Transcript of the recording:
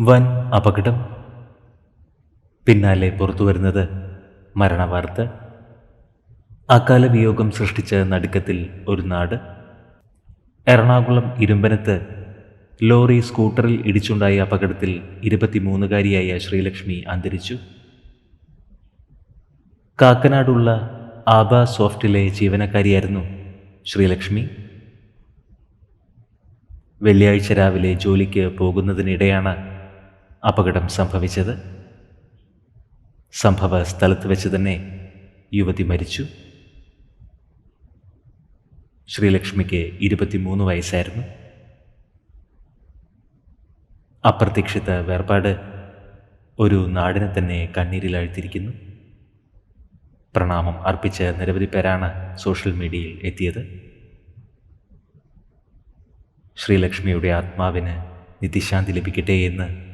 വൻ അപകടം. പിന്നാലെ പുറത്തു വരുന്നത് മരണവാർത്ത. അകാല വിയോഗം സൃഷ്ടിച്ച നടുക്കത്തിൽ ഒരു നാട്. എറണാകുളം ഇരുമ്പനത്ത് ലോറി സ്കൂട്ടറിൽ ഇടിച്ചുണ്ടായ അപകടത്തിൽ ഇരുപത്തിമൂന്നുകാരിയായ ശ്രീലക്ഷ്മി അന്തരിച്ചു. കാക്കനാടുള്ള ആബ സോഫ്റ്റിലെ ജീവനക്കാരിയായിരുന്നു ശ്രീലക്ഷ്മി. വെള്ളിയാഴ്ച രാവിലെ ജോലിക്ക് പോകുന്നതിനിടെയാണ് അപകടം സംഭവിച്ചത്. സംഭവ സ്ഥലത്ത് വെച്ച് തന്നെ യുവതി മരിച്ചു. ശ്രീലക്ഷ്മിക്ക് ഇരുപത്തിമൂന്ന് വയസ്സായിരുന്നു. അപ്രതീക്ഷിത വേർപാട് ഒരു നാടിനെ തന്നെ കണ്ണീരിലാഴ്ത്തിയിരിക്കുന്നു പ്രണാമം അർപ്പിച്ച നിരവധി പേരാണ് സോഷ്യൽ മീഡിയയിൽ എത്തിയത്. ശ്രീലക്ഷ്മിയുടെ ആത്മാവിന് നിത്യശാന്തി ലഭിക്കട്ടെ എന്ന്